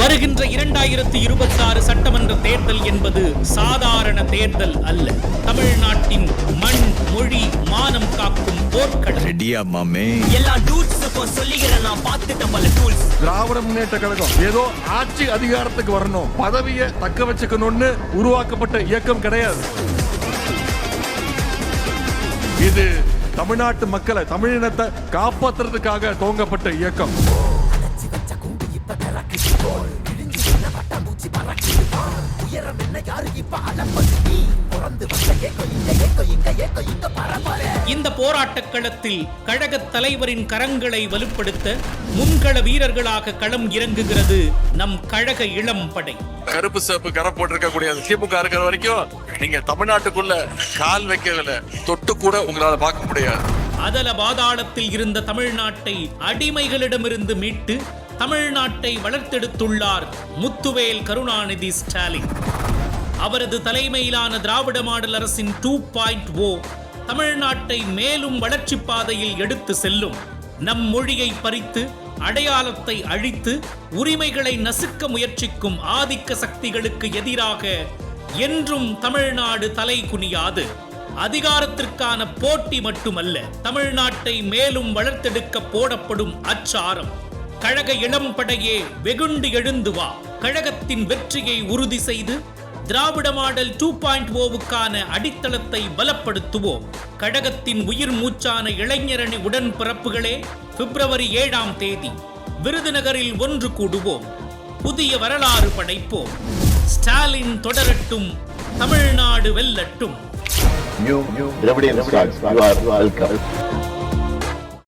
வருகின்ற இரண்டாயிரத்தி இருபத்தி ஆறு சட்டமன்ற தேர்தல் என்பது சாதாரண தேர்தல் அல்ல. தமிழ்நாட்டின் மண் மொழி மானம் காக்கும் போர்க்களம். ரெடியா மாமே? எல்லா டூல்ஸ் இப்போ சொல்லிக்கிறேன் நான் பார்த்துட்டேன் பல டூல்ஸ் திராவிட முன்னேற்ற கழகம் ஏதோ ஆட்சி அதிகாரத்துக்கு வரணும். பதவியை தக்க வச்சுக்கணும்னு உருவாக்கப்பட்ட இயக்கம் கிடையாது. இது தமிழ்நாட்டு மக்களை தமிழினத்தை காப்பாத்துறதுக்காக துவங்கப்பட்ட இயக்கம். இந்த போராட்டக் களத்தில் கழகத் தலைவரின் கரங்களை வலுப்படுத்த முன்கள வீரர்களாக களம் இறங்குகிறது நம் கழக இளம் படை. கருப்பு சிவப்பு கரை போட்டிருக்க கூடிய திமுக இருக்கிற வரைக்கும் நீங்க தமிழ்நாட்டுக்குள்ள கால் வைக்கல தொட்டு கூட உங்களால பார்க்க முடியாது. அதல பாதாளத்தில் இருந்த தமிழ்நாட்டை அடிமைகளிடமிருந்து மீட்டு தமிழ்நாட்டை வளர்த்தெடுத்துள்ளார் முத்துவேல் கருணாநிதி ஸ்டாலின். அவரது தலைமையிலான திராவிட மாடல் அரசின் டூ பாயிண்ட் ஓ தமிழ்நாட்டை மேலும் வளர்ச்சி பாதையில் எடுத்து செல்லும். நம் மொழியை பறித்து அடையாளத்தை அழித்து உரிமைகளை நசுக்க முயற்சிக்கும் ஆதிக்க சக்திகளுக்கு எதிராக என்றும் தமிழ்நாடு தலை குனியாது. அதிகாரத்திற்கான போட்டி மட்டுமல்ல தமிழ்நாட்டை மேலும் வளர்த்தெடுக்க போடப்படும் அச்சாரம். கழக இளம் படையே வெகுண்டு எழுந்து வா. கழகத்தின் வெற்றியை உறுதி செய்து திராவிட மாடல் டூ பாயிண்ட் ஓவுக்கான oh அடித்தளத்தை பலப்படுத்துவோம். கழகத்தின் உயிர் மூச்சான இளைஞரணி உடன்பிறப்புகளே பிப்ரவரி ஏழாம் தேதி விருதுநகரில் ஒன்று கூடுவோம். புதிய வரலாறு படைப்போம். ஸ்டாலின் தொடரட்டும் தமிழ்நாடு வெல்லட்டும்.